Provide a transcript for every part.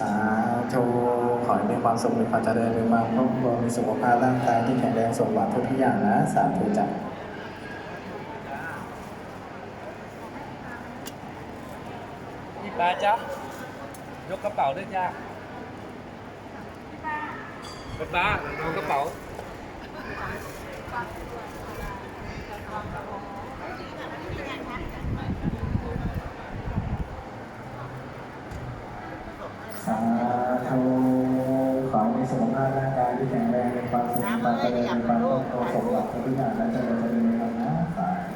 สาธุขอให้มีความสุขมีความเจริญมีความครอบครัวมีสุขภาพร่างกายที่แข็งแรงสมหวังทุกๆอย่างนะ สาธุจ้ะพี่ปลาจ๊ะยกกระเป๋าด้วยจ้าพี่ปลาเอากระเป๋า สาธุขอให้สุขภาพร่างกายที่แข็งแรงมีความสุขความเจริญมีความครอบครัวสมหวังทุกอย่างและเจริญเจริญในธรรมนะสาธุ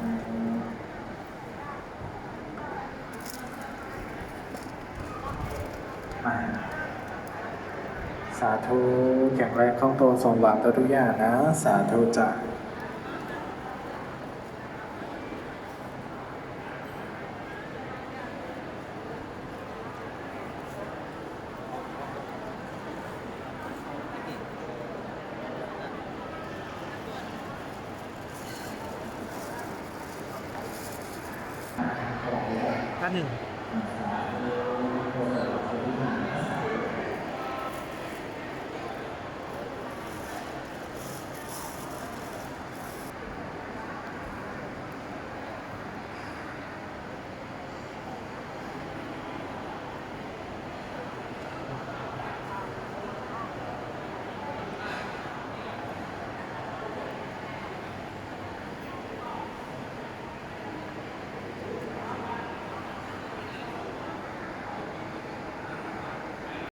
สาธุแข็งแรงคล่องตัวสมหวังทุกอย่างนะ สาธุจ้ะ หนึ่ง